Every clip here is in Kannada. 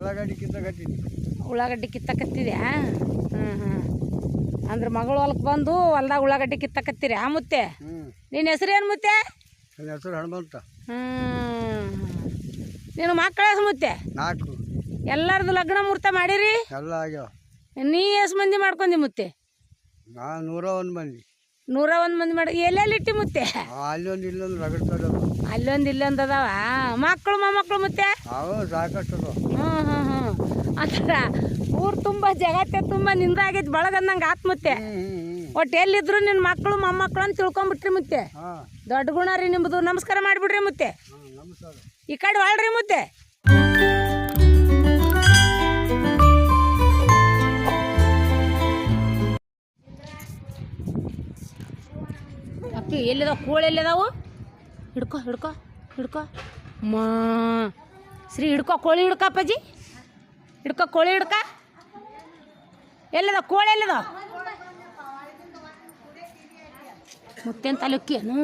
ಉಳ್ಳಾಗಡ್ಡಿ ಕಿತ್ತ ಕಟ್ಟಿನಿ ಉಳ್ಳಾಗಡ್ಡಿ ಕಿತ್ತಕತ್ತಿದ್ಯಾ? ಹ್ಞೂ ಹ್ಞೂ ಅಂದ್ರೆ ಮಗಳು ಹೊಲಕ್ಕೆ ಬಂದು ಹೊಲ್ದಾಗ ಉಳ್ಳಾಗಡ್ಡಿ ಕಿತ್ತಕತ್ತೀರಿ ಆ ಮುತ್ತೆ? ನಿನ್ನ ನಿನ್ನ ಹೆಸರೇನು ಮುತ್ತೆ? ನನ್ನ ಹೆಸರು ಹನುಮಂತ. ಹ್ಞೂ ನೀನು ಮಕ್ಕಳ ಮುತ್ತೆ? ನಾಲ್ಕು. ಎಲ್ಲರದು ಲಗ್ನ ಮುಹೂರ್ತ ಮಾಡಿರಿ? ಎಲ್ಲ ಆಗ್ಯಾವ. ನೀ ಎಷ್ಟು ಮಂದಿ ಮಾಡ್ಕೊಂಡಿ ಮುತ್ತೆ? ನಾನು ನೂರ ಒಂದು ಮಂದಿ. ನೂರ ಒಂದು ಮಂದಿ ಮಾಡಿ ಎಲ್ಲೆಲ್ಲಿ ಇಟ್ಟಿ ಮುತ್ತೆ? ಅಲ್ಲೊಂದು ಇಲ್ಲೊಂದು ಅಲ್ಲೊಂದು ಇಲ್ಲೊಂದು ಅದಾವ. ಮಕ್ಕಳು ಮೊಮ್ಮಕ್ಕಳು ಮುತ್ತೆ? ಅವು ಸಾಕಷ್ಟು ಅದಾವ. ಹ್ಞೂ ಹಾಂ ಹಾಂ ಅಂದ್ರ ಊರು ತುಂಬ ಜಗತ್ತೆ ತುಂಬ ನಿಂದಾಗೈತಿ ಬಳಗಂದಂಗೆ ಆತ್ ಮುತ್ತೆ. ಹ್ಞೂ ಹ್ಞೂ ಒಟ್ಟು ಎಲ್ಲಿದ್ರು ನಿನ್ನ ಮಕ್ಕಳು ಮೊಮ್ಮಕ್ಕಳು ಅಂತ ತಿಳ್ಕೊಂಬಿಟ್ರಿ ಮುತ್ತೆ. ಹಾಂ. ದೊಡ್ಡ ಗುಣ ರೀ ನಿಮ್ಮದು ನಮಸ್ಕಾರ ಮಾಡಿಬಿಡ್ರಿ ಮುತ್ತೆ. ಹಾಂ ಈ ಕಡೆ ಒಳ್ರಿ ಮುತ್ತೆ. ಅಪ್ಪಿ ಎಲ್ಲಿದಾವ? ಕೋಳಿ ಎಲ್ಲಿದಾವು? ಹಿಡ್ಕೊ ಹಿಡ್ಕೊ ಹಿಡ್ಕೊ. ಮಾ. ಶ್ರೀ ಹಿಡ್ಕೊ ಕೋಳಿ ಹಿಡ್ಕ ಅಪ್ಪಾಜಿ? ಹಿಡ್ಕೊ ಕೋಳಿ ಹಿಡ್ಕ? ಎಲ್ಲದ ಕೋಳಿ ಎಲ್ಲಿದಾವ? ಮುತ್ತೇನು ತಾಲೂಕೇನು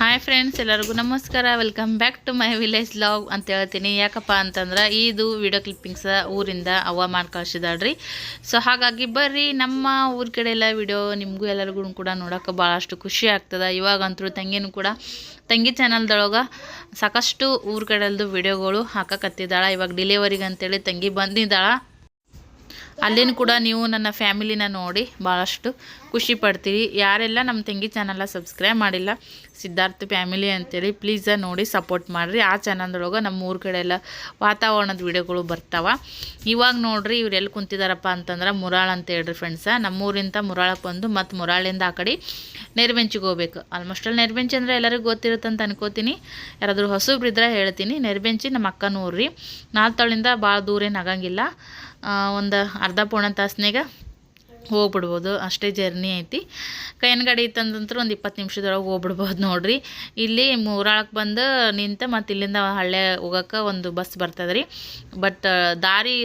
ಹಾಯ್ ಫ್ರೆಂಡ್ಸ್ ಎಲ್ಲರಿಗೂ ನಮಸ್ಕಾರ. Welcome back to my village vlog ಅಂತ ಹೇಳ್ತೀನಿ. ಯಾಕಪ್ಪ ಅಂತಂದ್ರೆ ಇದು ವಿಡಿಯೋ ಕ್ಲಿಪ್ಪಿಂಗ್ಸ ಊರಿಂದ ಅವ್ವ ಮಾಡಿ ಕಳ್ಸಿದಾಳ್ರಿ ಸೊ ಹಾಗಾಗಿ ಬರ್ರಿ, ನಮ್ಮ ಊರ ಕಡೆ ಎಲ್ಲ ವಿಡಿಯೋ ನಿಮಗೂ ಎಲ್ಲರಿಗೂ ಕೂಡ ನೋಡೋಕೆ ಭಾಳಷ್ಟು ಖುಷಿ ಆಗ್ತದೆ. ಇವಾಗಂತೂ ತಂಗಿನೂ ಕೂಡ ತಂಗಿ ಚಾನಲ್ದೊಳಗೆ ಸಾಕಷ್ಟು ಊರ ಕಡೆಯಲ್ದು ವಿಡಿಯೋಗಳು ಹಾಕಕತ್ತಿದ್ದಾಳೆ. ಇವಾಗ ಡಿಲಿವರಿಗೆ ಅಂತೇಳಿ ತಂಗಿ ಬಂದಿದ್ದಾಳೆ. ಅಲ್ಲಿನೂ ಕೂಡ ನೀವು ನನ್ನ ಫ್ಯಾಮಿಲಿನ ನೋಡಿ ಭಾಳಷ್ಟು ಖುಷಿ ಪಡ್ತೀವಿ ಯಾರೆಲ್ಲ ನಮ್ಮ ತಂಗಿ ಚಾನಲ್ನ ಸಬ್ಸ್ಕ್ರೈಬ್ ಮಾಡಿಲ್ಲ, ಸಿದ್ಧಾರ್ಥ ಫ್ಯಾಮಿಲಿ ಅಂತೇಳಿ ಪ್ಲೀಸ ನೋಡಿ ಸಪೋರ್ಟ್ ಮಾಡಿರಿ. ಆ ಚಾನಲ್ದೊಳಗೆ ನಮ್ಮ ಊರ ಕಡೆ ಎಲ್ಲ ವಾತಾವರಣದ ವಿಡಿಯೋಗಳು ಬರ್ತಾವ. ಇವಾಗ ನೋಡ್ರಿ ಇವ್ರು ಎಲ್ಲಿ ಕುಂತಿದಾರಪ್ಪ ಅಂತಂದ್ರೆ ಮುರಾಳ್ ಅಂತ ಹೇಳ್ರಿ ಫ್ರೆಂಡ್ಸ ನಮ್ಮೂರಿಂದ ಮುರಾಳಕ್ಕೆ ಬಂದು ಮತ್ತು ಮುರಾಳಿಂದ ಆ ಕಡೆ ನೆರಬೆಂಚಿಗೆ ಹೋಗ್ಬೇಕು. ಆಲ್ಮೋಸ್ಟ್ ಅಲ್ಲಿ ನೆರಬೆಂಚಿ ಅಂದರೆ ಎಲ್ಲರಿಗೂ ಗೊತ್ತಿರುತ್ತೆ ಅಂತ ಅನ್ಕೋತೀನಿ. ಯಾರಾದರೂ ಹೊಸಬ್ರಿದ್ರೆ ಹೇಳ್ತೀನಿ. ನೆರಬೆಂಚಿ ನಮ್ಮ ಅಕ್ಕನ ಊರು ರೀ ನಾಲ್ತಳಿಂದ ಭಾಳ ದೂರ ಏನು ಆಗಂಗಿಲ್ಲ ಒಂದು ಅರ್ಧ ಪೌಣ ತಾಸ್ನಾಗ ಹೋಗ್ಬಿಡ್ಬೋದು. ಅಷ್ಟೇ ಜರ್ನಿ ಐತಿ. ಕೈನ ಗಾಡಿ ಒಂದು ಇಪ್ಪತ್ತು ನಿಮಿಷದೊಳಗೆ ಹೋಗ್ಬಿಡ್ಬೋದು ನೋಡ್ರಿ. ಇಲ್ಲಿ ಮೂರಾಳಕ್ಕೆ ಬಂದು ನಿಂತ ಮತ್ತು ಇಲ್ಲಿಂದ ಹಳ್ಳೆ ಹೋಗೋಕೆ ಒಂದು ಬಸ್ ಬರ್ತದೆ ರೀ ಬಟ್ ದಾರಿ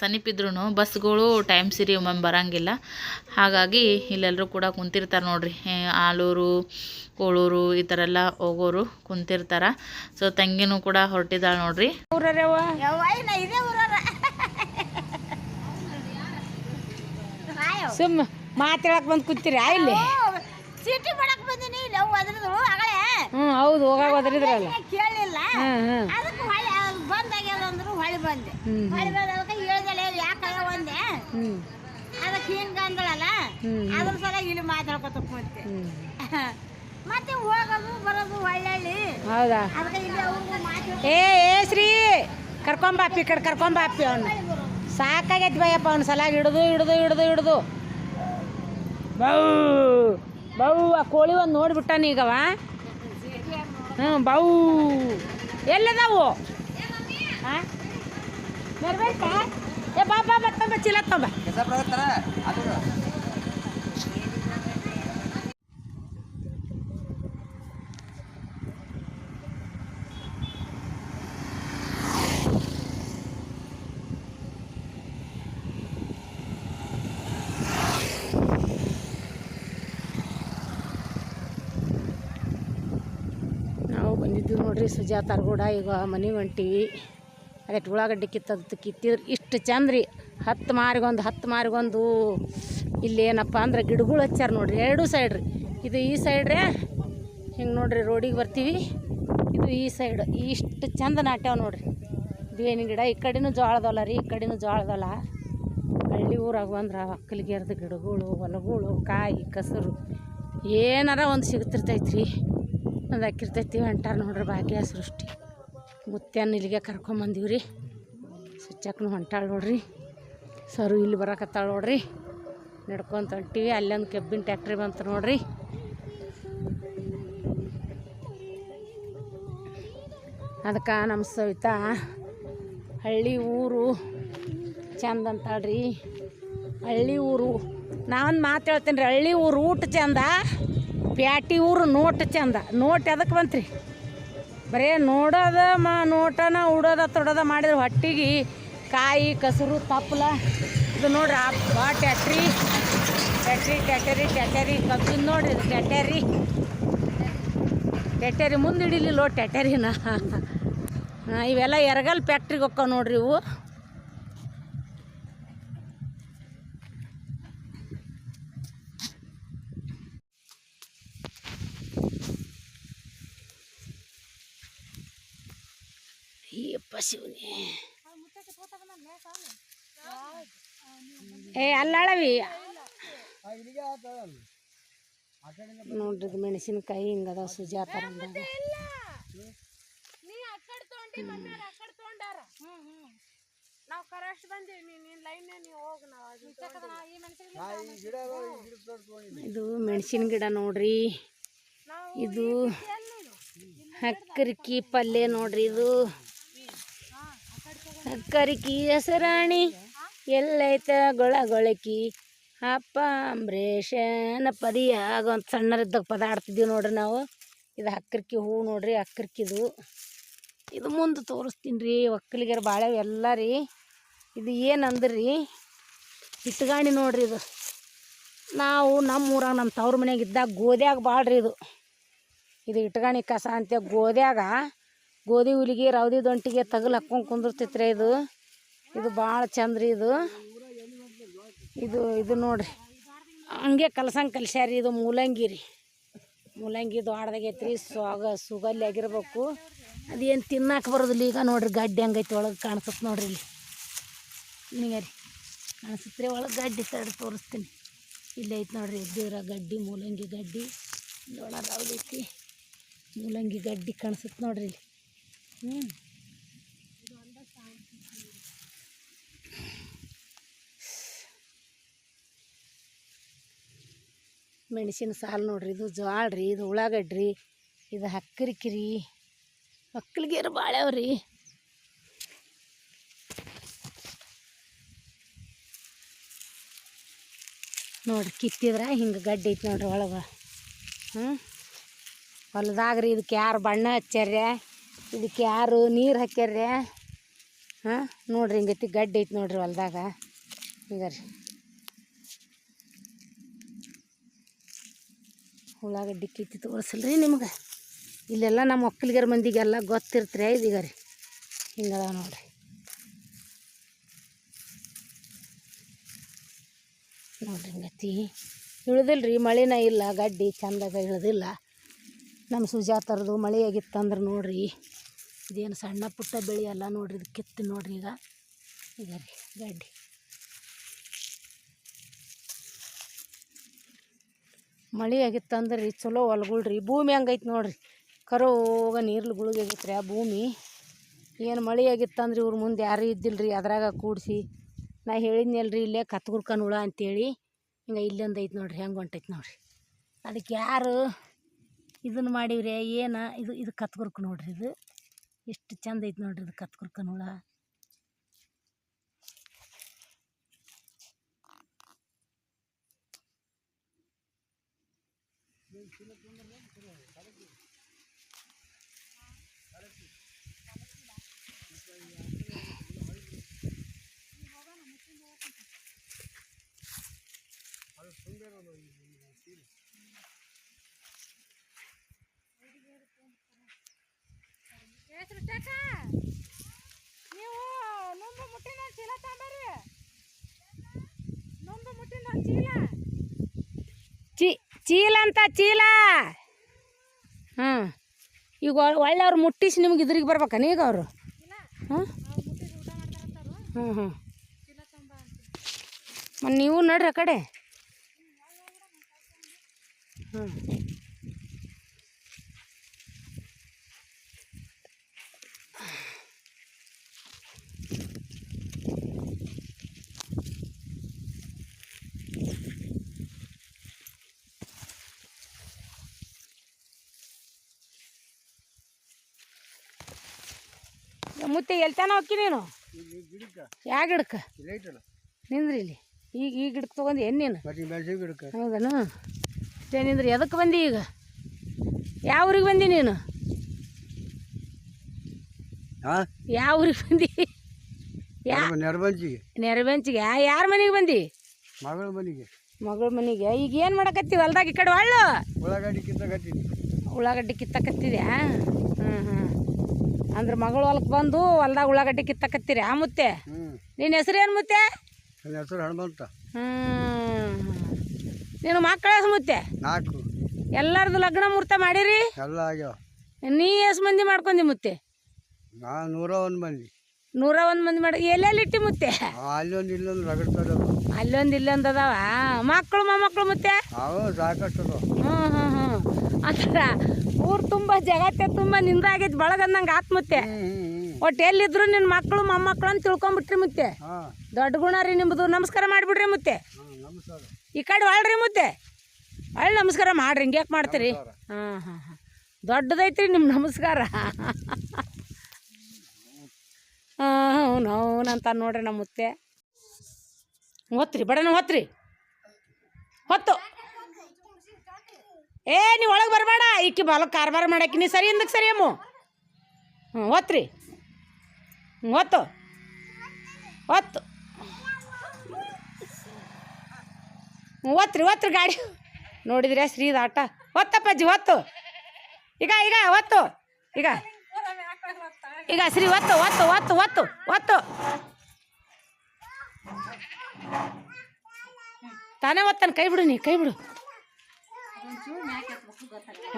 ಸನಿಪಿದ್ರೂ ಬಸ್ಗಳು ಟೈಮ್ ಸಿರಿ ಒಮ್ಮೊಮ್ಮೆ ಬರೋಂಗಿಲ್ಲ. ಹಾಗಾಗಿ ಇಲ್ಲೆಲ್ಲರೂ ಕೂಡ ಕುಂತಿರ್ತಾರೆ ನೋಡ್ರಿ. ಆಲೂರು ಕೋಳೂರು ಈ ಥರ ಎಲ್ಲ ಹೋಗೋರು ಕುಂತಿರ್ತಾರೆ. ಸೊ ತಂಗಿನೂ ಕೂಡ ಹೊರಟಿದ್ದಾಳೆ ನೋಡ್ರಿ. ಸುಮ್ಮ ಮಾತಾಡಕ್ ಬಂದು ಕೂತಿರಿ ಇಲ್ಲಿ? ಸಿಟಿ ಮಾಡಕ್ ಬಂದಿನಿ ಇಲ್ಲ ಅವು ಅದ್ರದ್ದು ಆಗಲೇ ಹ್ಞೂ ಹೌದು ಹೋಗಾಗ ಹೋದ್ರಿದ್ರಲ್ಲ ಕೇಳಿಲ್ಲ. ಅದಕ್ಕೆ ಹೊಳೆ ಬಂದಾಗ್ಯದ ಅಂದ್ರು ಹೊಳಿ ಬಂದೆ. ಹೊಳಿ ಬಂದ ಅದಕ್ಕೆ ಹೇಳ್ದಲೆ ಯಾಕೆ ಒಂದೆ ಅದಕ್ಕೆ ಹಿಂಗ ಅಂದಳಲ್ಲ. ಅದ್ರ ಸಲ ಇಲ್ಲಿ ಮಾತಾಡ್ಕೊತ ಕೂತೆ. ಮತ್ತೆ ಹೋಗೋದು ಬರೋದು ಒಳ್ಳೆ ಹೌದಾ? ಏ ಏ ಶ್ರೀ ಕರ್ಕೊಂಬಾಪಿ ಈ ಕಡೆ ಕರ್ಕೊಂಬಾಪಿ ಅವನು. ಸಾಕಾಗೈತಿ ಬಯ್ಯಪ್ಪ ಅವ್ನ ಸಲಾಗ ಹಿಡ್ದು ಹಿಡ್ದು ಹಿಡ್ದು ಹಿಡ್ದು. ಬೌ ಬೌ ಆ ಕೋಳಿ ಒಂದು ನೋಡ್ಬಿಟ್ಟಾನ ಈಗವ. ಹ್ಞೂ ಬೌ. ಎಲ್ಲದಾವು? ಹಾಂ ಬರ್ಬೇಕಾ ಏ ಬಾ ಬಾ ಬಾ ತಂಬ ಚೀಲ ತಂಬ ನಾವು ಬಂದಿದ್ದು ನೋಡ್ರಿ ಸುಜಾತಾರ ಕೂಡ ಈಗ ಮನೆ ಹೊಂಟೀವಿ. ಅದಕ್ಕೆ ಉಳ್ಳಾಗಡ್ಡಿ ಕಿತ್ತದ್ದು ಕಿತ್ತಿದ್ರೆ. ಇಷ್ಟು ಚಂದ ರೀ. ಹತ್ತು ಮಾರಿಗೊಂದು ಹತ್ತು ಮಾರಿಗೊಂದು ಇಲ್ಲಿ ಏನಪ್ಪ ಅಂದ್ರೆ ಗಿಡಗಳು ಹಚ್ಚಾರ ನೋಡ್ರಿ. ಎರಡೂ ಸೈಡ್ ರೀ. ಇದು ಈ ಸೈಡ್ ರೀ. ಹಿಂಗೆ ನೋಡ್ರಿ ರೋಡಿಗೆ ಬರ್ತೀವಿ. ಇದು ಈ ಸೈಡ್ ಇಷ್ಟು ಚಂದ ನಾಟ್ಯಾವ ನೋಡ್ರಿ. ಬೇವಿನ ಗಿಡ? ಈ ಕಡೆನೂ ಜೋಳದಲ್ಲ ರೀ. ಈ ಕಡೆನೂ ಜೋಳದಲ್ಲ ಹಳ್ಳಿ ಊರಾಗ ಬಂದ್ರೆ ಒಕ್ಕಲಿಗೆರ್ದ ಗಿಡಗಳು, ಹೊಲಗಳು, ಕಾಯಿ, ಕಸರು ಏನಾರ ಒಂದು ಸಿಗ್ತಿರ್ತೈತೆ ಹಾಕಿರ್ತೈತಿ ಹೊಂಟಾರ ನೋಡ್ರಿ ಭಾಗ್ಯ ಸೃಷ್ಟಿ. ಮುತ್ಯನ ಇಲ್ಲಿಗೆ ಕರ್ಕೊಂಬಂದೀವಿ ರೀ ಸುಚ್ಚಕ್ಕೂ ಹೊಂಟಾಳು ನೋಡ್ರಿ. ಸರು ಇಲ್ಲಿ ಬರಕತ್ತಾಳು ನೋಡ್ರಿ. ನಡ್ಕೊಂತ ಹೊಂಟೀವಿ. ಅಲ್ಲೊಂದು ಕೆಬ್ಬಿನ ಟ್ಯಾಕ್ಟ್ರಿ ಬಂತು ನೋಡ್ರಿ. ಅದಕ್ಕೆ ನಮ್ಮ ಸವಿತಾ ಹಳ್ಳಿ ಊರು ಚಂದ ಅಂತಾಳ್ರಿ. ಹಳ್ಳಿ ಊರು. ನಾವೊಂದು ಮಾತು ಹೇಳ್ತೀನಿ ರೀ ಹಳ್ಳಿ ಊರು ಊಟ ಚಂದ. ಪ್ಯಾಟಿ ಊರು ನೋಟ್ ಚಂದ. ನೋಟ್ ಎದಕ್ಕೆ ಬಂತ್ರಿ? ಬರೇ ನೋಡೋದ ಮಾ ನೋಟನ ಉಡೋದ ತೊಡೋದ ಮಾಡಿದ್ರೆ ಹೊಟ್ಟಿಗೆ ಕಾಯಿ, ಕಸರು ತಪ್ಪಲ ಇದು ನೋಡ್ರಿ ಆ ಟ್ಯಾಟ್ರಿ ಟ್ಯಾಟ್ರಿ ಟ್ಯಾಟರಿ ಟ್ಯಾಟರಿ ಕಬ್ಬಿನ ನೋಡ್ರಿ ಟ್ಯಾಟರಿ ಟ್ಯಾಟರಿ ಮುಂದೆ ಹಿಡಿಲಿಲ್ಲ ಟ್ಯಾಟರಿನ ಇವೆಲ್ಲ ಎರಗಲ್ ಫ್ಯಾಕ್ಟ್ರಿಗೆ ಹೋಕ್ಕವ ನೋಡ್ರಿ ಇವು ಅಯ್ಯಪ್ಪ ಶಿವನೇ ಏ ಅಲ್ಲಳವಿ. ನೋಡ್ರಿ ಮೆಣಸಿನಕಾಯಿ ಮೆಣಸಿನ್ಕಾಯಿ ಹಿಂಗದ ಸುಜಾತ ನಾವು ಬಂದೀವಿ ನೀನು ಲೈನ್ ನೀವು ಹೋಗಿ ನಾವು ಇದು ಮೆಣಸಿನ ಗಿಡ ನೋಡ್ರಿ. ಇದು ಹಕ್ಕರಿಕಿ ಪಲ್ಯ ನೋಡ್ರಿ ಇದು. ಹಕ್ಕರಿಕಿ ಹೆಸರಾಣಿ, ಎಲ್ಲೈತ ಗೊಳ ಗೊಳಕಿ. ಅಪ್ಪ ಅಂಬ್ರೇಶನ ಆಗ ಒಂದು ಸಣ್ಣರಿದ್ದಾಗ ಪದ ಆಡ್ತಿದ್ದೀವಿ ನೋಡ್ರಿ ನಾವು. ಇದು ಅಕ್ಕರ್ಕಿ ಹೂ ನೋಡ್ರಿ, ಹಕ್ಕರಿಕಿದು. ಇದು ಮುಂದೆ ತೋರಿಸ್ತೀನಿ ರೀ ಒಕ್ಕಲಿಗರ ಬಾಳೆ ಎಲ್ಲ ರೀ. ಇದು ಏನು ಅಂದ್ರಿ? ಇಟ್ಗಾಣಿ ನೋಡ್ರಿ ಇದು. ನಾವು ನಮ್ಮ ಊರಾಗ ನಮ್ಮ ತವ್ರ ಮನ್ಯಾಗ ಇದ್ದಾಗ ಗೋದ್ಯಾಗ ಬಾಳ್ರಿ ಇದು. ಇದು ಇಟ್ಗಾಣಿ ಕಸ ಅಂತ ಗೋದ್ಯಾಗ ಗೋಧಿ ಹುಲಿಗೆ ರೌದಿ ದೊಂಟಿಗೆ ತಗಲು ಹಾಕ್ಕೊಂಡು ಕುಂದಿರ್ತೈತ್ರಿ ಇದು. ಇದು ಭಾಳ ಚಂದ ರೀ ಇದು. ಇದು ಇದು ನೋಡ್ರಿ. ಹಂಗೆ ಕಲ್ಸಂಗೆ ಕಲ್ಸ್ಯಾರಿ ಇದು ಮೂಲಂಗಿ ರೀ. ಮೂಲಂಗಿ ದೊಡ್ಡದಾಗೈತ್ರಿ ಸೊಗ, ಸುಗಲ್ಲಿ ಆಗಿರ್ಬೇಕು. ಅದೇನು ತಿನ್ನಕ್ಕೆ ಬರೋದಿಲ್ಲ ಈಗ ನೋಡ್ರಿ, ಗಡ್ಡೆ ಹಂಗೈತಿ ಒಳಗೆ ಕಾಣಿಸುತ್ತೆ ನೋಡ್ರಿ ಇಲ್ಲಿ. ನಿಮಗೆ ರೀ. ಕಾಣಿಸುತ್ತೆ ಒಳಗೆ ಗಡ್ಡಿ ತಡಿ ತೋರಿಸ್ತೀನಿ. ಇಲ್ಲಿ ಐತೆ ನೋಡ್ರಿ ಎದ್ದಿರ ಗಡ್ಡಿ, ಮೂಲಂಗಿ ಗಡ್ಡಿ. ಒಳಗೆ ಯಾವ್ದೈತಿ ಮೂಲಂಗಿ ಗಡ್ಡಿ ಕಾಣಿಸುತ್ತೆ ನೋಡ್ರಿ ಇಲ್ಲಿ. ಮೆಣಸಿನ ಸಾಲು ನೋಡ್ರಿ, ಇದು ಜ್ವಾಳ ರೀ ಇದು ಉಳ್ಳಾಗಡ್ಡಿ ಇದು ಹಕ್ಕರಿಕಿರಿ ಮಕ್ಳಿಗೇರು ಬಾಳ್ಯಾವ್ರಿ ನೋಡ್ರಿ ಕಿತ್ತಿದ್ರೆ ಹಿಂಗೆ ಗಡ್ಡೆ ಐತಿ ನೋಡ್ರಿ ಒಳಗೆ. ಹ್ಞೂ ಹೊಲ್ದಾಗ ರೀ ಇದಕ್ಕೆ ಯಾರು ಬಣ್ಣ ಹಚ್ಚಾರ್ಯ ಇದಕ್ಕೆ ಯಾರು ನೀರು ಹಾಕ್ಯಾರ ಹಾಂ, ನೋಡ್ರಿ ಹಿಂಗೈತಿ ಗಡ್ಡೆ ಐತಿ ನೋಡ್ರಿ ಹೊಲ್ದಾಗ. ಹಿಂಗಾರಿ ಉಳ್ಳಾಗಡ್ಡಿ ಕಿತ್ತಿ ತೋರಿಸಲ್ರಿ ನಿಮ್ಗೆ. ಇಲ್ಲೆಲ್ಲ ನಮ್ಮ ಒಕ್ಕಲಿಗರ ಮಂದಿಗೆಲ್ಲ ಗೊತ್ತಿರ್ತೀರಿ ಇದೀಗ ರೀ. ಹಿಂಗದ ನೋಡ್ರಿ. ನೋಡ್ರಿ ಹಿಂಗತಿ. ಇಳ್ದಿಲ್ಲ ರೀ ಮಳೆನ ಇಲ್ಲ, ಗಡ್ಡಿ ಚಂದಾಗ ಇಳ್ದಿಲ್ಲ. ನಮ್ಮ ಸುಜಾತರದು ಮಳೆ ಆಗಿತ್ತಂದ್ರೆ ನೋಡ್ರಿ. ಇದೇನು ಸಣ್ಣ ಪುಟ್ಟ ಬೆಳೆ ಎಲ್ಲ ನೋಡ್ರಿ, ಇದು ಕಿತ್ತು ನೋಡ್ರಿ ಈಗ. ಈಗ ರೀ, ಗಡ್ಡಿ. ಮಳೆ ಆಗಿತ್ತಂದ್ರೆ ರೀ ಚಲೋ ಹೊಲ್ಗಳ್ರಿ ಭೂಮಿ ಹಂಗೈತೆ ನೋಡ್ರಿ. ಕರೋಗ ನೀರ್ಲು ಗುಳಿಗೆ ಆಗೈತೆ ರೀ ಆ ಭೂಮಿ. ಏನು ಮಳೆ ಆಗಿತ್ತಂದ್ರೆ ಇವ್ರ ಮುಂದೆ ಯಾರೂ ಇದ್ದಿಲ್ಲ ರೀ ಅದ್ರಾಗ ಕೂಡಿಸಿ. ನಾ ಹೇಳಿದ್ನಲ್ರಿ, ಇಲ್ಲೇ ಕತ್ಗುರ್ಕನ್ ಹುಳ ಅಂತೇಳಿ. ಹಿಂಗೆ ಇಲ್ಲೊಂದು ಐತೆ ನೋಡ್ರಿ, ಹೆಂಗೆ ಹೊಂಟೈತೆ ನೋಡ್ರಿ. ಅದಕ್ಕೆ ಯಾರು ಇದನ್ನು ಮಾಡಿವ್ರಿ, ಏನು? ಇದು ಇದು ಕತ್ಗುರ್ಕ ನೋಡ್ರಿ ಇದು. ಎಷ್ಟು ಚಂದ ಐತೆ ನೋಡ್ರಿ ಇದು ಕತ್ಗುರ್ಕನ್ ಹುಳ ನೀವು ನುಂಬು ಮುಟ್ಟಿನ ಚೀಲ ತಾಂಬರಿ ನುಂಬು ಮುಟ್ಟಿನ ಚೀಲ. ಚೀ ಚೀಲ ಅಂತ ಚೀಲ. ಹಾಂ. ಈಗ ಒಳ್ಳೆ ಅವ್ರು ಮುಟ್ಟಿಸಿ ನಿಮ್ಗೆ ಇದ್ರಿಗೆ ಬರ್ಬೇಕನ ಈಗ ಅವರು? ಹಾಂ? ಹ್ಞೂ ಹ್ಞೂ ಮತ್ತು ನೀವು ನೋಡ್ರಿ ಆ ಕಡೆ. ಹ್ಞೂ ಮುತ್ತೆ ಎಲ್ತಾನ ಹೋಕಿ ನೀನು? ಯಾ ಗಿಡಕ್ಕೆ? ನಿಂದ್ರಿ ಇಲ್ಲಿ. ಈಗ ಈ ಗಿಡಕ್ಕೆ ತೊಗೊಂಡು ಏನು ನೀನು? ಹೌದನು? ನಿಂದ್ರಿ ಎದಕ್ಕೆ ಬಂದಿ ಈಗ? ಯಾವ ಊರಿಗೆ ಬಂದಿ ನೀನು? ಯಾವ ಊರಿಗೆ ಬಂದಿ? ನೆರಬಂಚಿಗೆ. ನೆರಬೆಂಚಿಗೆ. ಯಾರ ಮನೆಗೆ ಬಂದಿ? ಮಗಳ ಮನೆಗೆ. ಮಗಳ ಮನೆಗೆ. ಈಗ ಏನು ಮಾಡಕತ್ತೀವಿ ಹೊಲ್ದಾಗ ಈ ಕಡೆ ಒಳ್ಳು ಉಳ್ಳಾಗಡ್ಡಿ ಕಿತ್ತಕತ್ತೀನಿ. ಉಳ್ಳಾಗಡ್ಡಿ ಕಿತ್ತಕತ್ತಿದ್ಯಾ? ಹ್ಮ್. ಅಂದ್ರೆ ಮಗಳು ಹೊಲಕ್ಕೆ ಬಂದು ಹೊಲ್ದಾಗ ಉಳ್ಳಾಗಡ್ಡಿ ಕಿತ್ತಕತ್ತೀರಿ. ಆ ಮುತ್ತೆ? ನಿನ್ನ ಹೆಸರು ಏನು ಮುತ್ತೆ? ನನ್ನ ಹೆಸರು ಹನುಮಂತ. ನೀನು ಮಕ್ಕಳ ಹೆಸರು ಮುತ್ತೆ? ನಾಲ್ಕು. ಎಲ್ಲರದು ಲಗ್ನ ಮುಹೂರ್ತ ಮಾಡಿರಿ? ಎಲ್ಲ ಆಗ್ಯಾವ. ನೀ ಎಷ್ಟು ಮಂದಿ ಮಾಡ್ಕೊಂಡಿ ಮುತ್ತೆ? ನಾ ನೂರ ಒಂದು ಮಂದಿ. ನೂರ ಒಂದು ಮಂದಿ ಮಾಡಿ ಎಲ್ಲೆಲ್ಲಿ ಇಟ್ಟಿ ಮುತ್ತೆ? ಅಲ್ಲೊಂದು ಇಲ್ಲೊಂದು ರಗಡ್ತದ ಅಲ್ಲೊಂದು ಇಲ್ಲೊಂದು ಅದಾವ. ಮಕ್ಕಳು ಮೊಮ್ಮಕ್ಕಳು ಮುತ್ತೆ? ಅವು ಸಾಕಷ್ಟು ಹ್ಮ್ ಹ್ಞೂ ಹ್ಞೂ ಹ್ಞೂ ಊರು ತುಂಬ ಜಗತ್ತೆ ತುಂಬ ನಿಂದಾಗೈತಿ ಬಳಗಂದಂಗೆ ಆತ್ ಮುತ್ತೆ ಒಟ್ಟು ಎಲ್ಲಿದ್ರು ನಿನ್ನ ಮಕ್ಕಳು ಮೊಮ್ಮಕ್ಕಳು ಅಂತ ತಿಳ್ಕೊಂಬಿಟ್ರಿ ಮುತ್ತೆ. ದೊಡ್ಡ ಗುಣ ರೀ ನಿಮ್ಮದು ನಮಸ್ಕಾರ ಮಾಡಿಬಿಡ್ರಿ ಮುತ್ತೆ. ಈ ಕಡೆ ಒಳ್ರಿ ಮುತ್ತೆ. ಒಳ್ಳೆ ನಮಸ್ಕಾರ ಮಾಡ್ರಿ ಹಿಂಗೆ ಯಾಕೆ ಮಾಡ್ತೀರಿ? ಹಾಂ ಹಾಂ ಹಾಂ. ದೊಡ್ಡದೈತ್ರಿ ನಿಮ್ಮ ನಮಸ್ಕಾರ. ಹಾಂ ಅವ್ನು ಹೌನಂತ ನೋಡ್ರಿ ನಮ್ಮ ಮುತ್ತೆ. ಹೊತ್ರಿ ಬಡನ ಹೊತ್ರಿ. ಹೊತ್ತು. ಏ ನೀವು ಒಳಗೆ ಬರಬೇಡ. ಈಕಿ ಬಾಲ ಕಾರ್ಬಾರ ಮಾಡಕ್ಕೆ ನೀ ಸರಿ ಹಿಂದಕ್ಕೆ ಸರಿ ಅಮ್ಮು? ಹ್ಞೂ ಓತ್ರಿ. ಹ್ಞೂ ಹೊತ್ತು ಹೊತ್ತು ಹ್ಞೂ ಒತ್ರಿ ಒತ್ರಿ ಗಾಡಿ. ನೋಡಿದ್ರೆ ಶ್ರೀದ ಆಟ. ಒತ್ತಪ್ಪಾಜಿ ಒತ್ತು ಈಗ ಈಗ ಒತ್ತು ಈಗ. ಈಗ ಶ್ರೀ ಒತ್ತು ಒತ್ತು ಒತ್ತು ಒತ್ತು ಒತ್ತು ತಾನೇ ಒತ್ತಾನ ಕೈ ಬಿಡು ನೀ, ಕೈ ಬಿಡು.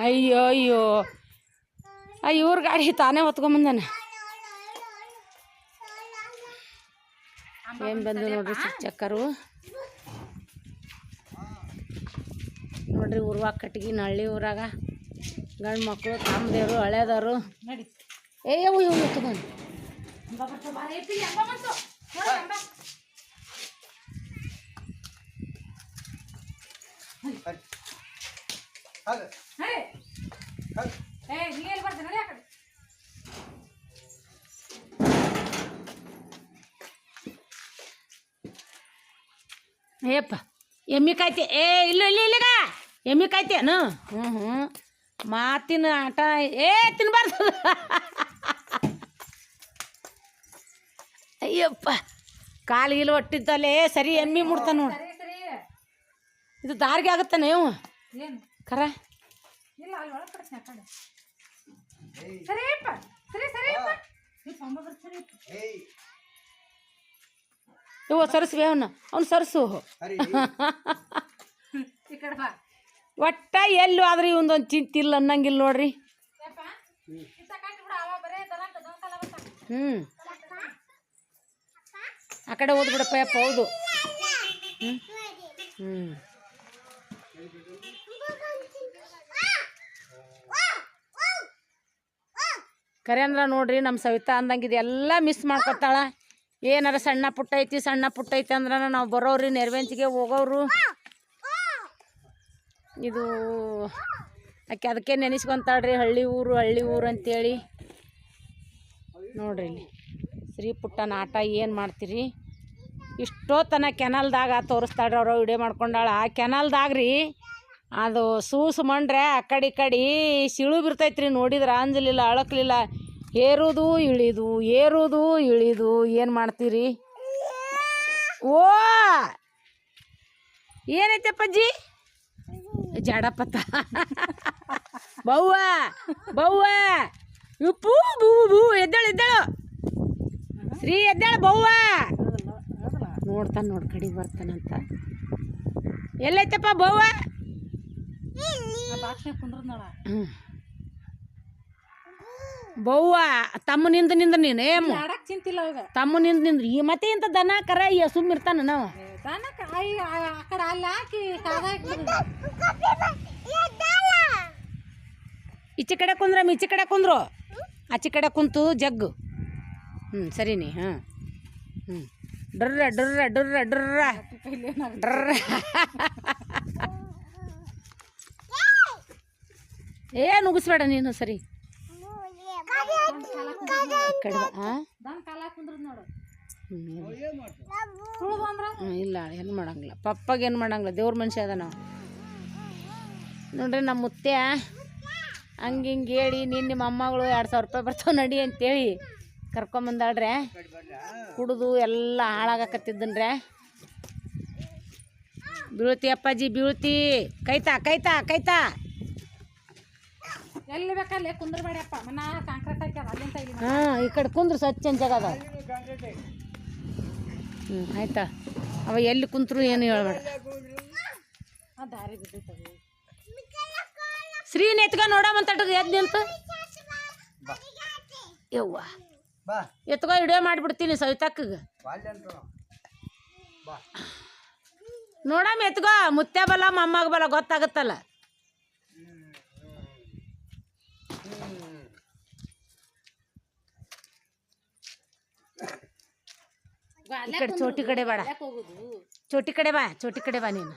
ಅಯ್ಯೋ ಅಯ್ಯೋ. ಆ, ಇವ್ರ ಗಾಡಿ ತಾನೇ ಹೊತ್ಕೊಂಬಂದಾನ. ಏನು ಬಂದು ನೋಡ್ರಿ ಚಿಕ್ಕ ಚಕ್ಕರು. ನೋಡ್ರಿ ಊರ್ವಾಗ ಕಟ್ಗಿ ನಳ್ಳಿ ಊರಾಗ. ಗಂಡು ಮಕ್ಕಳು ತಮ್ಮದೇವ್ರು ಹಳೇದವರು. ಏ ಅವು ಇವು ತಗೊಂಡು ಹಾಗೆ ಏಪ್ಪ ಎಮ್ಮಿ ಕಾಯ್ತಿ. ಏ ಇಲ್ಲ ಇಲ್ಲ ಇಲ್ಲಿಗ. ಎಮ್ಮಿ ಕಾಯ್ತೇನು ಹ್ಞೂ ಹ್ಞೂ ಮಾತಿನ ಆಟ. ಏ ತಿನ್ಬಾರ್ದು. ಅಯ್ಯಪ್ಪ ಕಾಲಿಗಿಲು ಒಟ್ಟಿದ್ದಲ್ಲೇ ಸರಿ ಎಮ್ಮಿ ಮುಡ್ತಾನ ನೋಡಿ. ಇದು ದಾರಿಗೆ ಆಗುತ್ತಾನೆ ಇವು ಖರ ಇವ ಸರಸ್ವಿ ಅವನ ಅವ್ನು ಸರಸು ಹರಿ ಒಟ್ಟ ಎಲ್ಲೂ ಆದ್ರೆ ಇವಂದೊಂದು ಚಿಂತಿಲ್ಲ ಅನ್ನಂಗಿಲ್ಲ ನೋಡ್ರಿ. ಹ್ಞೂ ಆ ಕಡೆ ಓದ್ಬಿಡಪ್ಪ ಯಪ್ಪ ಹೌದು. ಹ್ಞೂ ಹ್ಞೂ ಕರೆ ಅಂದ್ರೆ ನೋಡ್ರಿ ನಮ್ಮ ಸವಿತಾ ಅಂದಂಗೆ ಇದೆಲ್ಲ ಮಿಸ್ ಮಾಡ್ಕೊತಾಳ ಏನಾರ ಸಣ್ಣ ಪುಟ್ಟ ಐತಿ, ಸಣ್ಣ ಪುಟ್ಟ ಐತಿ ಅಂದ್ರೆ ನಾವು ಬರೋವ್ರಿ ನೆರವೇಂಚಿಗೆ ಹೋಗೋರು ಇದು ಆಕೆ ಅದಕ್ಕೆ ನೆನೆಸ್ಕೊಂತಾಳ್ರಿ ಹಳ್ಳಿ ಊರು ಹಳ್ಳಿ ಊರು ಅಂತೇಳಿ. ನೋಡ್ರಿ ಇಲ್ಲಿ ಶ್ರೀ ಪುಟ್ಟನ ಆಟ ಏನು ಮಾಡ್ತೀರಿ? ಇಷ್ಟೋತನ ಕೆನಲ್ದಾಗ ತೋರಿಸ್ತಾಳ್ರಿ ಅವ್ರು ವಿಡಿಯೋ ಮಾಡ್ಕೊಂಡಾಳ. ಆ ಕೆನಲ್ದಾಗ ರೀ ಅದು ಸೂಸು ಮಂಡ್ರೆ ಆ ಕಡೆ ಈ ಕಡೆ ಸಿಳು ಬಿರ್ತೈತ್ರಿ ನೋಡಿದ್ರೆ, ಅಂಜಲಿಲ್ಲ, ಅಳಕ್ಲಿಲ್ಲ. ಏರುದು ಇಳಿದು ಏರುದು ಇಳಿದು, ಏನು ಮಾಡ್ತೀರಿ? ಓ! ಏನೈತಪ್ಪಜ್ಜಿ ಜಡಪತ್ತ ಬವ್ವ ಬವ್ವ. ಉಪ್ಪು ಬೂ ಬೂ ಎದ್ದೇಳು ಎದ್ದೇಳು. ಶ್ರೀ ಎದ್ದೇಳು, ಬವ್ವ. ನೋಡ್ತಾನೆ ನೋಡಿ ಕಡೆಗೆ ಬರ್ತಾನಂತ. ಎಲ್ಲೈತಪ್ಪ ಬವ್ವ. ಬವ್ವ ತಮ್ಮ ನಿಂದ ನಿಂದ್ರ ನೀನು ಏಮು ಚಿಂತಿಲ್ಲ ಅವಾಗ. ತಮ್ಮ ನಿಂದ ನಿಂದ್ರ ಈ ಮತ್ತೆ ಇಂಥ ದನ ಕರ ಈ ಸುಮ್ಮ ಇರ್ತಾನ ನಾವು. ಈಚೆ ಕಡೆ ಕುಂದ್ರ ಈಚೆ ಕಡೆ ಕುಂದ್ರು. ಆಚೆ ಕಡೆ ಕುಂತು ಜಗ್ಗು. ಹ್ಞೂ ಸರಿನಿ ಹಾಂ ಹ್ಞೂ ಡರ್ರ ಡರ್ರ ಡರ್ರ ಡರ್ರ ಡರ್ರ ಏ ನುಗ್ಗಿಸ್ಬೇಡ ನೀನು ಸರಿ. ಇಲ್ಲ ಏನು ಮಾಡಂಗಿಲ್ಲ. ಪಪ್ಪಾಗ ಏನು ಮಾಡಂಗಿಲ್ಲ ದೇವ್ರ ಮನುಷ್ಯ ಅದ ನಾವು ನೋಡ್ರಿ ನಮ್ಮ ಮುತ್ತೆ ಹಂಗೆ ಹಿಂಗೆ ಹೇಳಿ ನಿನ್ನ ನಿಮ್ಮ ಅಮ್ಮಗಳು ಎರಡು ಸಾವಿರ ರೂಪಾಯಿ ಬರ್ತಾವೆ ನಡಿ ಅಂತೇಳಿ ಕರ್ಕೊಂಬಂದಾಳ್ರೆ. ಕುಡಿದು ಎಲ್ಲ ಹಾಳಾಗಕತ್ತಿದ್ದನ್ರೆ. ಬೀಳ್ತಿ ಅಪ್ಪಾಜಿ ಬೀಳ್ತಿ. ಕೈತಾ ಕೈತಾ ಕೈತಾ. ಎಲ್ಲಿ ಬೇಕಲ್ಲಿ ಕುಂದ್ರಬೇಡಪ್ಪ ಮನ ಕಾಂಕ್ರೀಟ್ ಹಾಕ್ಯಾರ ಅಲ್ಲಿಂದ ಇಲ್ಲಿ ಹಾಂ ಈ ಕಡೆ ಕುಂದ್ರು ಜಾಗ ಜಗದ ಹ್ಞೂ ಆಯ್ತಾ? ಅವ ಎಲ್ಲಿ ಕುಂತ್ರು ಏನು ಹೇಳ್ಬೇಡ. ಆ ದಾರಿ ಬಿದ್ದೈತದು ಶ್ರೀ ನೆತ್ಕ ನೋಡಮಂತಟ್ಟದು ಎದ್ದು ನಿಂತು. ಯವ್ವ. ಬಾ. ಎತ್ಕೊ ವಿಡಿಯೋ ಮಾಡಿಬಿಡ್ತೀನಿ ಸವಿತಕ್ಕಗೆ. ನೋಡಮ್ಮ ಎತ್ಕೋ ಮುತ್ತೆ ಬಲ ಮೊಮ್ಮಗ ಬಲ ಗೊತ್ತಾಗುತ್ತಲ್ಲ. ಈ ಕಡೆ ಚೋಟಿ ಕಡೆ ಬೇಡ. ಚೋಟಿ ಕಡೆ ಬಾ ಚೋಟಿ ಕಡೆ ಬಾ ನೀನು.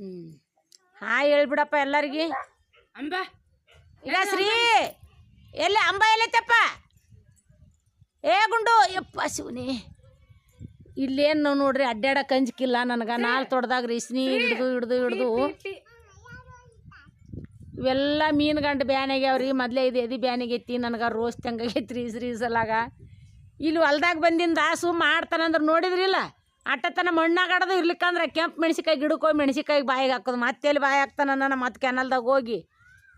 ಹ್ಞೂ ಹೇಳ್ಬಿಡಪ್ಪ ಎಲ್ಲರಿಗೆ. ಅಂಬ ಇಲ್ಲ ಶ್ರೀ ಎಲ್ಲಿ ಅಂಬ ಎಲ್ಲೈತಪ್ಪ? ಏ ಗುಂಡು ಯಪ್ಪ ಶಿವನಿ. ಇಲ್ಲೇನು ನೋಡ್ರಿ ಅಡ್ಡಾಡಕ್ಕೆ ಅಂಜಿಕಿಲ್ಲ ನನಗೆ. ನಾಲ್ ತೊಡ್ದಾಗ ರೀಸ್ನಿ ಹಿಡ್ದು ಹಿಡ್ದು ಹಿಡ್ದು. ಇವೆಲ್ಲ ಮೀನು ಗಂಡು ಬ್ಯಾನಾಗ್ಯಾವ್ರಿ ಮೊದಲೇ ಇದು ಎದಿ ಇತ್ತಿ ನನಗೆ ರೋಸ್ ತಂಗಾಗೈತಿ ರೀ ರೀಸಲಾಗ ಸಲಾಗ ಇಲ್ಲಿ ಹೊಲ್ದಾಗ ಬಂದಿಂದ ಸುಮ್ಮ ಮಾಡ್ತಾನಂದ್ರೆ ನೋಡಿದ್ರಿಲ್ಲ. ಅಟ್ಟತನ ಮಣ್ಣಾಗಡದು ಇರ್ಲಿಕ್ಕಂದ್ರೆ ಕೆಂಪು ಮೆಣಸಿಕಾಯಿ ಗಿಡಕ್ಕೆ ಹೋಗಿ ಮೆಣಸಿಕಾಯಿ ಬಾಯಿಗೆ ಹಾಕೋದು. ಮತ್ತೆ ಎಲ್ಲಿ ಬಾಯಿ ಹಾಕ್ತಾನ ನಾನು ಮತ್ತೆ ಕೆನಲ್ದಾಗ ಹೋಗಿ.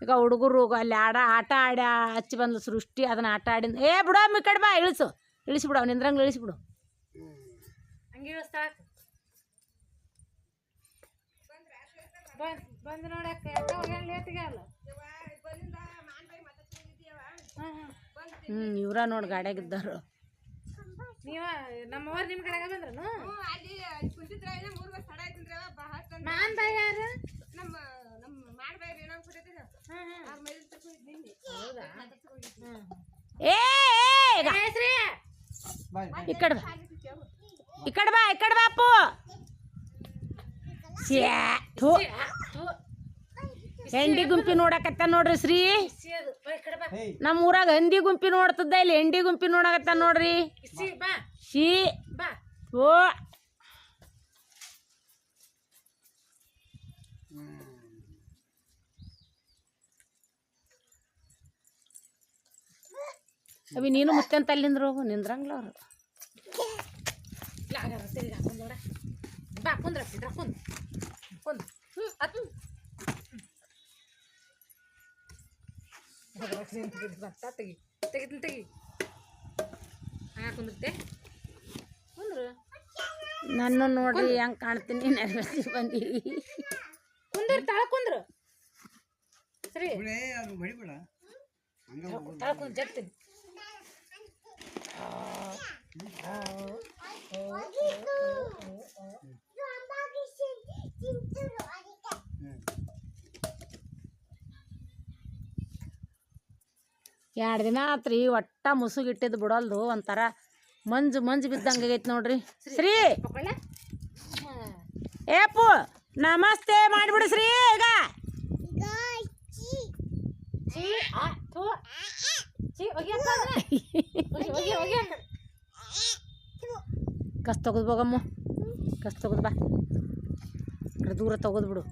ಈಗ ಹುಡುಗರು ಅಲ್ಲಿ ಆಡ ಆಟ ಆಡ ಹಚ್ಚಿ ಬಂದು ಸೃಷ್ಟಿ ಅದನ್ನ ಆಟ ಆಡಿದ. ಏ ಬಿಡು ಮಿ ಕಡೆ ಬಾ ಇಳಿಸು. ಇಳಿಸ್ಬಿಡು ಅವ್ನು ನಿಂದ್ರಂಗೆ ಇಳಿಸ್ಬಿಡು. ಬಂದು ನೋಡಕ್ಕ ಹ್ಞೂ ಇವ್ರ ನೋಡಿ ಗಾಡ್ಯಾಗಿದ್ದರು ನೀವ ನಮ್ಮವ್ರು ನಿಮ್ಮ ಕಡೆಗೆ ಬಂದ್ರನು? ಮಾಂದ ಯಾರು? ಹಾಂ ಹಾಂ. ಏ ಏ, ಈಗ. ಹೆಸ್ರಿ? ಬಾಯ್ ಈ ಕಡೆ ಬಾ. ಈ ಕಡೆ ಬಾ ಈ ಕಡೆ ಬಾಪು ಸ್ಯಾ, ಥು. ಹೆಂಡಿ ಗುಂಪಿ ನೋಡಕತ್ತ ನೋಡ್ರಿ ಶ್ರೀ. ನಮ್ಮ ಊರಾಗ ಹಂದಿ ಗುಂಪಿ ನೋಡ್ತದ ಇಲ್ಲಿ ಹೆಂಡಿ ಗುಂಪಿ ನೋಡಕತ್ತ ನೋಡ್ರಿ. ಶೀ. ಓ. ಅವಿ ನೀನು ಮುತ್ತಂತ ಅಲ್ಲಿಂದ್ರ ಹೋಗು, ನಿಂದ್ರಂಗ್ಲ ಅವ್ರು. ಬಾ, ಕುಂದ್ರ ಕುಂದ್ರ ಕುಂದ್ರ. ಕುಂದ್ ಹ್ಞೂ ಅದು ಬರ್ತ ತೆಗಿ ತೆಗಿತೀನಿ ತೆಗಿ ಹಾಂ ಕುಂದಿರ್ತೆ ಕುಂದ್ರು ನನ್ನ ನೋಡ್ರಿ ಹೆಂಗೆ ಕಾಣ್ತೀನಿ ನೆರವೇರಿಸಿ ಬಂದಿ ಕುಂದ್ರ ತಾಳ ಕುಂದ್ರು ಸರಿ. ತಾಳ ಕುಂದ್ ಜಗ್ತೀನಿ ಎರಡು ದಿನ ಆತ್ರಿ ಒಟ್ಟ ಮುಸುಗಿಟ್ಟಿದ್ದು ಬಿಡಲ್ದು ಒಂಥರ ಮಂಜು ಮಂಜು ಬಿದ್ದಂಗೆ ಆಗೈತೆ ನೋಡ್ರಿ. ಶ್ರೀ! ಏಪು ನಮಸ್ತೆ ಮಾಡಿಬಿಡು ಶ್ರೀ ಈಗ. ಕಸ್ ತೆಗೆದು ಹೋಗಮ್ಮ. ಕಸ್ ತೆಗೆದು ಬಾ. ದೂರ ತೆಗೆದು ಬಿಡು.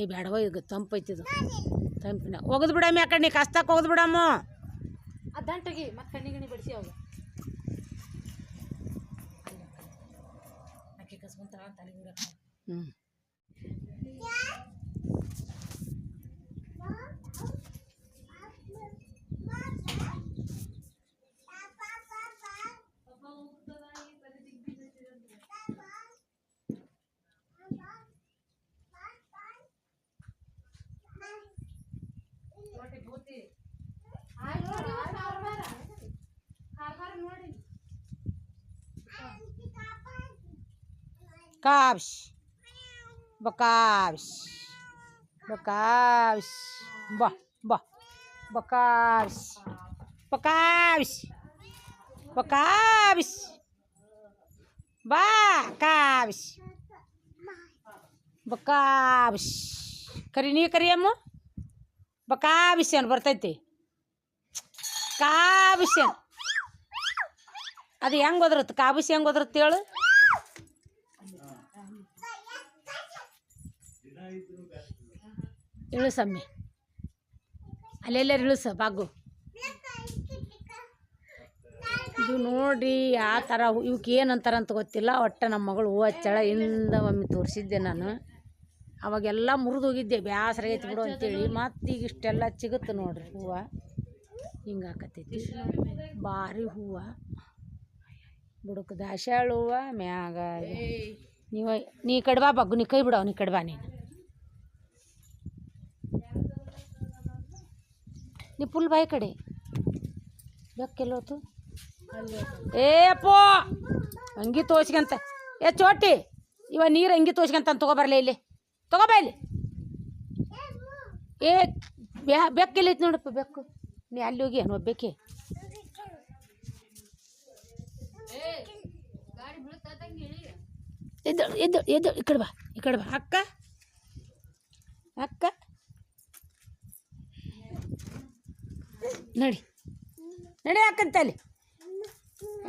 ಏ ಬೇಡವ ಈಗ ತಂಪೈತಿದು ತಂಪಿನ. ಒಗದು ಬಿಡಮ್ಮ ಯಾಕಡೆ ನೀ ಕಸ್ತಕ್ಕೆ ಒಗದು ಬಿಡಮ್ಮ. ಆ ದಂಟಗಿ ಮತ್ತೆ ಕಣ್ಣಿ ಗಣಿ ಬಡಿಸಿ ಅವಾಗ ಅಕ್ಕಿ ಕಸ್ಕೊಂತಾಳ ತಲೆ ಹ್ಞೂ ಕಾಬ್ಸ್ ಬಕಾಬ್ಸ್ ಬಕಾಬ್ಸ್ ಬಾ ಬಾ ಬಕಾಬ್ಸ್ ಬಕಾಬ್ಸ್ ಬಕಾಬ್ಸ್ ಬಾ ಕಾಬ್ಸ್ ಬಕಾಬ್ಸ್ ಕರಿ ನೀ ಕರಿ ಅಮ್ಮ ಬಕಾಬಿಸ್ ಏನು ಬರ್ತೈತಿ ಕಾಬಿಸ್ಯಾನ ಅದು ಹೆಂಗೆ ಒದರತ್ತು ಕಾಬಿಸಿ ಹೆಂಗೆ ಒದರತ್ತು ಹೇಳು ಇಳಿಸಮ್ಮಿ. ಅಲ್ಲೆಲ್ಲರೂ ಇಳಿಸ, ಬಾಗು. ಇದು ನೋಡ್ರಿ ಆ ಥರ ಇವಕ್ಕೆ ಏನಂತಾರ ಅಂತ ಗೊತ್ತಿಲ್ಲ. ಒಟ್ಟು ನಮ್ಮ ಮಗಳು ಹೂವು ಹಚ್ಚಳ ಇಂದ ಒಮ್ಮೆ ತೋರಿಸಿದ್ದೆ ನಾನು. ಅವಾಗೆಲ್ಲ ಮುರಿದು ಹೋಗಿದ್ದೆ ಬೇಸರ ಐತಿ ಬಿಡು ಅಂತೇಳಿ. ಮತ್ತು ಈಗ ಇಷ್ಟೆಲ್ಲ ಸಿಗುತ್ತೆ ನೋಡ್ರಿ ಹೂವು. ಹಿಂಗೆ ಆಕತೈತಿ ಭಾರಿ ಹೂವು. ಬುಡಕ್ಕೆ ದಾಸ್ಯಾಳು ಹೂವು, ಮ್ಯಾಗ ನೀವು ನೀ ಕಡ್ಬಾ ಕಡೆ ಬಗ್ಗು ನೀ ಕೈ ಬಿಡವ ನೀ ಕಡ್ಬಾ ಕಡೆ ನೀನು. ನೀ ಫುಲ್ ಬಾಯಿ ಕಡೆ. ಬೆಕ್ಕೆಲ್ಲೋತು ಏ ಅಪ್ಪೋ ಅಂಗಿ ತೋಸ್ಕಂತ ಏ ಚೋಟಿ ಇವ ನೀರು ಅಂಗಿ ತೋಸ್ಕಂತ ತಗೋಬರಲ್ಲ ಇಲ್ಲಿ. ತಗೋಬ ಇಲ್ಲಿ. ಏ ಬೆಕ್ಕೆಲ್ಲೈತಿ ನೋಡಪ್ಪ ಬೆಕ್ಕು. ನೀ ಅಲ್ಲಿ ಹೋಗಿ ಏನು ಒಬ್ಬಕ್ಕೆ ಎದ್ದು ಎದ್ದು ಎದ್ದು ಈ ಕಡೆ ಬಾ ಈ ಕಡೆ ಬಾ. ಅಕ್ಕ? ಅಕ್ಕ? ನಡಿ. ನಡಿ ಅಲ್ಲಿ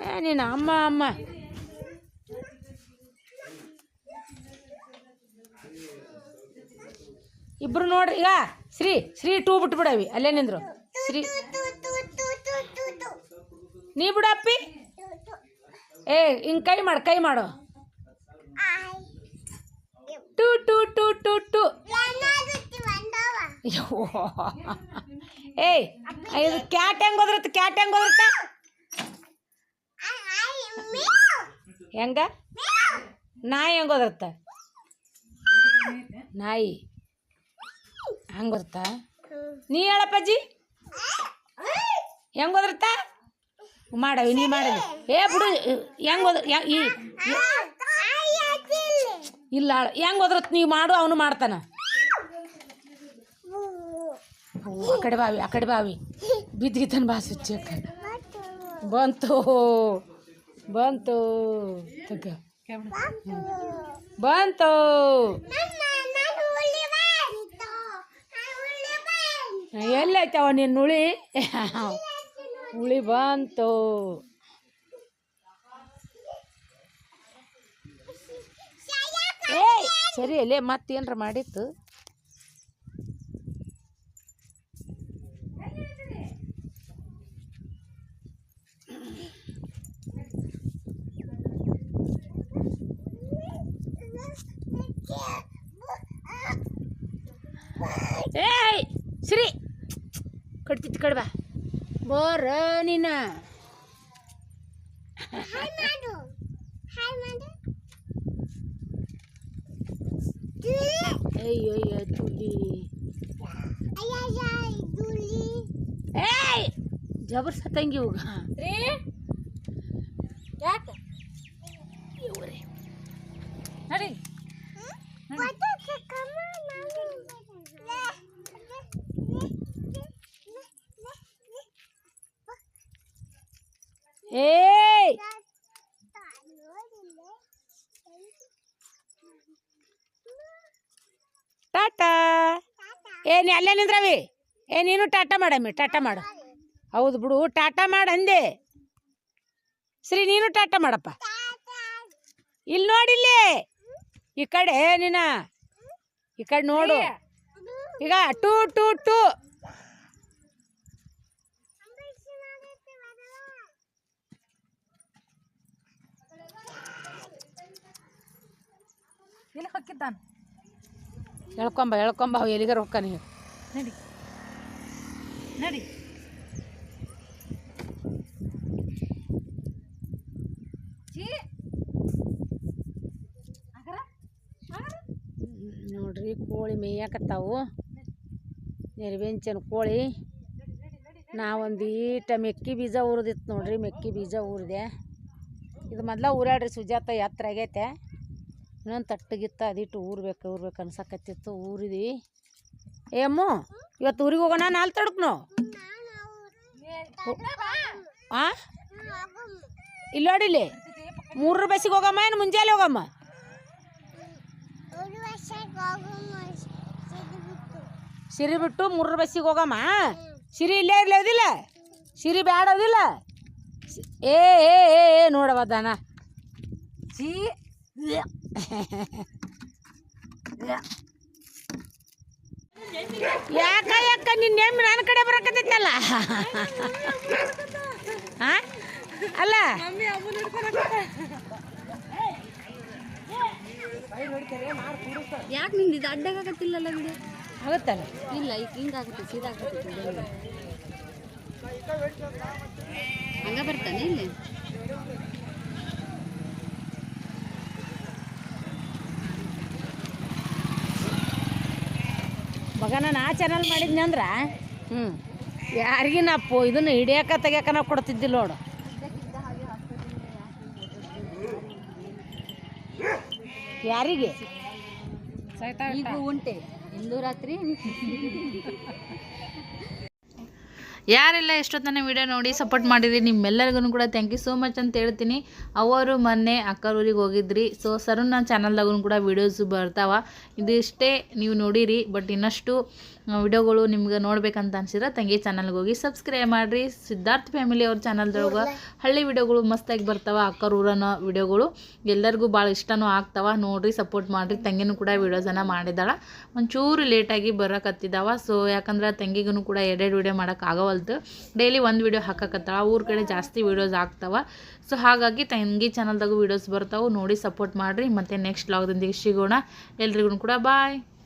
ಏ ನೀನು ಅಮ್ಮ ಅಮ್ಮ. ಇಬ್ರು ನೋಡ್ರಿ ಈಗ ಶ್ರೀ ಶ್ರೀ ಟೂ ಬಿಟ್ಬಿಡವಿ ಅಲ್ಲೇ ನಿಂದ್ರು. ಶ್ರೀ. ನೀ ಬಿಡಪ್ಪಿ. ಏ ಹಿಂಗೆ ಕೈ ಮಾಡು ಕೈ ಮಾಡು. ಟು ಟು ಟು ಟು ಟು. ಏಯ್, ಇದು ಕ್ಯಾಟ್ ಹೆಂಗ್ ಹೋದ್ರತ್ತ ಕ್ಯಾಟ್ ಹೆಂಗ್ ಹೋದ್ರತ್ತ ಹೆಂಗ? ನಾಯಿ ಹೆಂಗ್ ಹೋದ್ರತ್ತ ನಾಯಿ. ಹಂಗ್ ಹೋದ್ರತ್ತ ನೀ ಹೇಳಪ್ಪಜ್ಜಿ ಹೆಂಗ್ ಹೋದ್ರತ್ತ ಮಾಡವಿ, ನೀ ಮಾಡವಿ. ಏ, ಬಿಡು, ಹೆಂಗ್ ಹೋದ್ರ ಇಲ್ಲ ಹೆಂಗ್ ಹೋದ್ರತ್ ನೀವು ಮಾಡು, ಅವನು ಮಾಡ್ತಾನ. ಆ ಕಡೆ ಬಾವಿ, ಆ ಕಡೆ ಬಾವಿ. ಬಿದ್ದಿತನ ಬಾ ಸುಚ್ಚಿ ಆ ಕಡೆ. ಬಂತು ಬಂತು. ತಗ. ಬಂತು. ಎಲ್ಲೈತವ ನಿನ್ನ ಉಳಿ? ಉಳಿ ಬಂತು. ಏಯ್, ಸರಿ ಅಲ್ಲೇ ಮತ್ತೇನ್ರ ಮಾಡಿತ್ತು ಏಯ್ ಸರಿ ಕಡ್ತಿತ್ತು ಕಡ್ಬಾ ಬೋರ ನೀನ ಅಯ್ಯೋ ಅಯ್ಯೋ ತುಲಿ. ಏಯ್ ಜಬರ್ ಸತ್ತಂಗಿ ಹೋಗ ಯಾಕೆ ನಡಿ ಏಯ್ ಟಾಟಾ ಏ ನೀ ಅಲ್ಲೇ ನಿಂದ್ರವಿ? ಏ, ನೀನು ಟಾಟಾ ಮಾಡಮ್ಮಿ, ಟಾಟಾ ಮಾಡು. ಹೌದು ಬಿಡು, ಟಾಟಾ ಮಾಡು ಅಂದೆ. ಸರಿ ನೀನು ಟಾಟಾ ಮಾಡಪ್ಪ. ಇಲ್ಲಿ. ನೋಡಿಲ್ಲಿ ಈ ಕಡೆ ನೀನ. ಈ ಕಡೆ ನೋಡು. ಈಗ ಟೂ ಟೂ ಟೂ. ಇಲ್ಲಿ ಹೊಕ್ಕಿದ್ದಾನ ಹೇಳ್ಕೊಂಬ ಎಳ್ಕೊಂಬ ಅವು ಎಲ್ಲಿಗಾರ ಹೊಕ್ಕ ನೀವು ನಡಿ. ನಡಿ. ನೋಡ್ರಿ ಕೋಳಿ ಮೇಯಕತ್ತಾವು. ನೆರವೆಂಚನ ಕೋಳಿ. ನಾವೊಂದು ಈಟ ಮೆಕ್ಕಿ ಬೀಜ ಉರಿದಿತ್ತು ನೋಡ್ರಿ ಮೆಕ್ಕಿ ಬೀಜ ಉರಿದೆ ಇದು ಮೊದ್ಲ ಊರಾಡ್ರಿ ಸುಜಾತ ಎತ್ತರ ಆಗೈತೆ. ಇನ್ನೊಂದು ತಟ್ಟಗಿತ್ತ, ಅದಿಟ್ಟು ಊರ್ಬೇಕು ಊರ್ಬೇಕು ಅನ್ಸಕತ್ತಿತ್ತು ಊರಿದಿ. ಏ ಇವತ್ತು ಊರಿಗೆ ಹೋಗೋಣ ನಾಲ್ ತಡಕ್ನು ಆ? ಇಲ್ಲ ನೋಡಿಲಿ ಮೂರರ ಬಸ್ಸಿಗೆ ಹೋಗಮ್ಮ ಏನು ಮುಂಜಾನೆ ಹೋಗಮ್ಮ? ಸಿರಿ ಬಿಟ್ಟು ಮೂರರ ಬಸ್ಸಿಗೆ ಹೋಗಮ್ಮ ಸಿರಿ ಇಲ್ಲೇ ಇರ್ಲಿ ಅದಿಲ್ಲ ಸಿರಿ ಬ್ಯಾಡೋದಿಲ್ಲ ಏ ಏ ಏ ನೋಡವ ದಾನ. ಲ್ಯ. ಯಾಕ ಯಾಕ ನಿನ್ನ ನೇಮ್ ನನ್ನ ಕಡೆ ಬರಕತ್ತೈತಲ್ಲ? ಅಲ್ಲ? ಯಾಕೆ ನಿಂದು ಇದು ಅಡ್ಡಾಗತ್ತಿಲ್ಲಲ್ಲ ಬಿಡು? ಆಗುತ್ತಲ್ಲ? ಇಲ್ಲ ಈಗ ಹಿಂಗಾಗುತ್ತೆ ಸೀದಾ ಆಗುತ್ತೆ ಹಂಗ ಬರ್ತಾನೆ ಇಲ್ಲಿ? ಮಗ ನಾನು ಆ ಚಾನಲ್ ಮಾಡಿದ್ನಿ ಅಂದ್ರೆ ಹ್ಞೂ ಯಾರಿಗಿನ ಪೋ ಇದನ್ನು ಹಿಡಿಯಾಕ ತೆಗಿಯಾಕ ನಾವು ಕೊಡ್ತಿದ್ದಿಲ್ಲ ನೋಡು. ಯಾರಿಗೆ? ಈಗ ಉಂಟೆ. ಇಂದು ರಾತ್ರಿ? ಯಾರೆಲ್ಲ ಎಷ್ಟೊತ್ತನೇ ವಿಡಿಯೋ ನೋಡಿ ಸಪೋರ್ಟ್ ಮಾಡಿದ್ರಿ, ನಿಮ್ಮೆಲ್ಲರಿಗೂ ಕೂಡ ಥ್ಯಾಂಕ್ ಯು ಸೋ ಮಚ್ ಅಂತ ಹೇಳ್ತೀನಿ. ಅವರು ಮೊನ್ನೆ ಅಕ್ಕರೂರಿಗೆ ಹೋಗಿದ್ರಿ. ಸೊ ಸರ್ ನನ್ನ ಚಾನಲ್ದಾಗೂ ಕೂಡ ವೀಡಿಯೋಸು ಬರ್ತಾವ. ಇದಿಷ್ಟೇ ನೀವು ನೋಡಿರಿ ಬಟ್ ಇನ್ನಷ್ಟು ವಿಡಿಯೋಗಳು ನಿಮ್ಗೆ ನೋಡ್ಬೇಕಂತ ಅನ್ಸಿದ್ರೆ ತಂಗಿ ಚಾನಲ್ಗೆ ಹೋಗಿ ಸಬ್ಸ್ಕ್ರೈಬ್ ಮಾಡಿರಿ. ಸಿದ್ಧಾರ್ಥ್ ಫ್ಯಾಮಿಲಿ ಅವ್ರ ಚಾನಲ್ದೊಳಗೆ ಹಳ್ಳಿ ವಿಡಿಯೋಗಳು ಮಸ್ತಾಗಿ ಬರ್ತಾವ. ಅಕ್ಕರ, ಊರನ ವಿಡಿಯೋಗಳು ಎಲ್ಲರಿಗೂ ಭಾಳ ಇಷ್ಟನೂ ಆಗ್ತಾವ. ನೋಡಿರಿ ಸಪೋರ್ಟ್ ಮಾಡಿರಿ. ತಂಗಿನೂ ಕೂಡ ವೀಡಿಯೋಸನ್ನು ಮಾಡಿದ್ದಾಳೆ. ಒಂಚೂರು ಲೇಟಾಗಿ ಬರೋಕತ್ತಿದ್ದಾವೆ. ಸೊ ಯಾಕಂದ್ರೆ ತಂಗಿಗೂ ಕೂಡ ಎರಡೆರಡು ವಿಡಿಯೋ ಮಾಡೋಕೆ ಆಗವಲ್ತು ಡೈಲಿ ಒಂದು ವಿಡಿಯೋ ಹಾಕಕತ್ತಾಳ. ಊರ ಕಡೆ ಜಾಸ್ತಿ ವಿಡಿಯೋಸ್ ಆಗ್ತಾವೆ. ಸೊ ಹಾಗಾಗಿ ತಂಗಿ ಚಾನಲ್ದಾಗ ವೀಡಿಯೋಸ್ ಬರ್ತಾವೆ. ನೋಡಿ ಸಪೋರ್ಟ್ ಮಾಡಿರಿ. ಮತ್ತು ನೆಕ್ಸ್ಟ್ ಲಾಗ್ದೊಂದಿಗೆ ಸಿಗೋಣ. ಎಲ್ರಿಗೂ ಕೂಡ ಬಾಯ್